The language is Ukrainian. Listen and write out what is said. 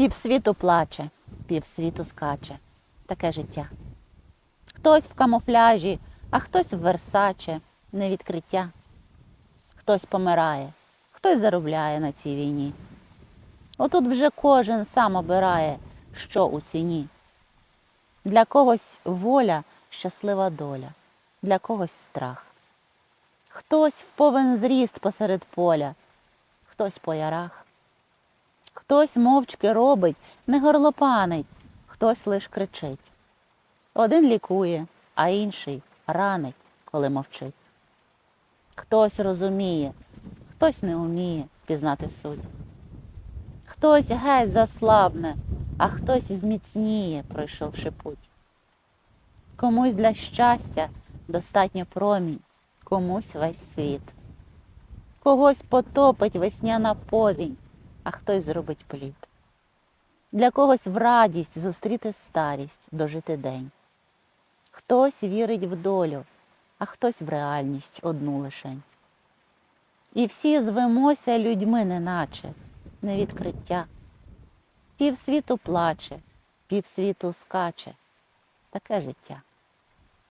Півсвіту плаче, півсвіту скаче. Таке життя. Хтось в камуфляжі, а хтось в версаче, не відкриття. Хтось помирає, хтось заробляє на цій війні. Отут вже кожен сам обирає, що у ціні. Для когось воля щаслива доля, для когось страх. Хтось в повен зріст посеред поля, хтось по ярах. Хтось мовчки робить, не горлопанить, хтось лиш кричить. Один лікує, а інший ранить, коли мовчить. Хтось розуміє, хтось не вміє пізнати суть. Хтось геть заслабне, а хтось зміцніє, пройшовши путь. Комусь для щастя достатньо промінь, комусь весь світ. Когось потопить весняна повінь, а хтось зробить плід. Для когось в радість зустріти старість, дожити день. Хтось вірить в долю, а хтось в реальність одну лишень. І всі звемося людьми, неначе, не відкриття. Півсвіту плаче, півсвіту скаче. Таке життя.